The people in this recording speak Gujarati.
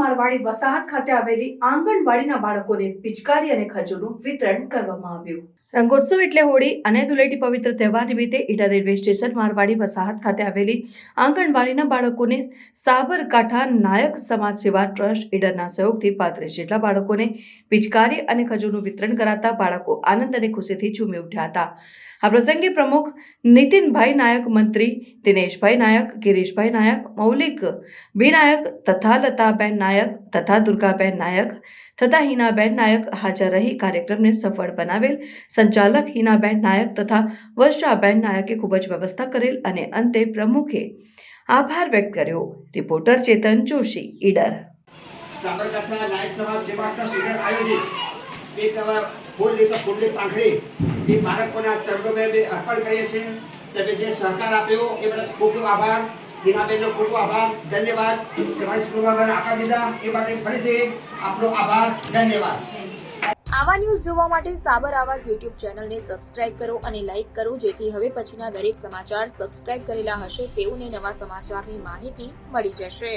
મારવાડી વસાહત ખાતે આવેલી આંગણવાડીના બાળકોને પિચકારી અને ખજૂરનું વિતરણ કરવામાં આવ્યું. રંગોત્સવ એટલે હોળી અને ધૂળેટી પવિત્ર તહેવાર નિમિત્તે ઈડા રેલવે સ્ટેશન મારવાડી વસાહત ખાતે આવેલી આંગણવાડીના બાળકોને સાબરકાંઠા નાયક સમાજ સેવા ટ્રસ્ટ ઈડરના સહયોગથી પાંત્રીસ જેટલા બાળકોને પિચકારી અને ખજૂરનું વિતરણ કરાતા બાળકો આનંદ અને ખુશીથી ઝૂમી ઉઠ્યા હતા. આ પ્રસંગે પ્રમુખ નીતિનભાઈ નાયક, મંત્રી દિનેશભાઈ નાયક, ગિરીશભાઈ નાયક, મૌલિક વિનાયક તથા તથા લતાબેન નાયક તથા દુર્ગાબેન નાયક તથા હિનાબેન નાયક હાજર રહી કાર્યક્રમને સફળ બનાવેલ સંચાલક હિનાબેન નાયક તથા વર્ષાબેન નાયકે ખૂબ જ વ્યવસ્થા કરેલ અને અંતે પ્રમુખે આભાર વ્યક્ત કર્યો રિપોર્ટર ચેતન જોશી ઈડર સાબરકાંઠા નાયક સમાજ સેવા ટ્રસ્ટ ઈડર આયોજિત એક ફૂલ લીધો ફૂલની પાંખડી એ બાળકોના ચરણોમાં અર્પણ કરીએ છીએ તમે જે સહકાર આપ્યો એ બદલ ખૂબ ખૂબ આભાર હિનાબેનનો ખૂબ આભાર, ધન્યવાદ. તમારી સ્કૂલમાં આકાર દીધા. એ માટે ફરીથી આપનો આભાર, ધન્યવાદ. આવા ન્યૂઝ જોવા માટે સાબર આવાઝ યુટ્યુબ ચેનલને સબસ્ક્રાઇબ કરો અને લાઇક કરો, જેથી હવે પછીના દરેક સમાચાર સબસ્ક્રાઇબ કરેલા હશે તેઓને નવા સમાચારની માહિતી મળી જશે.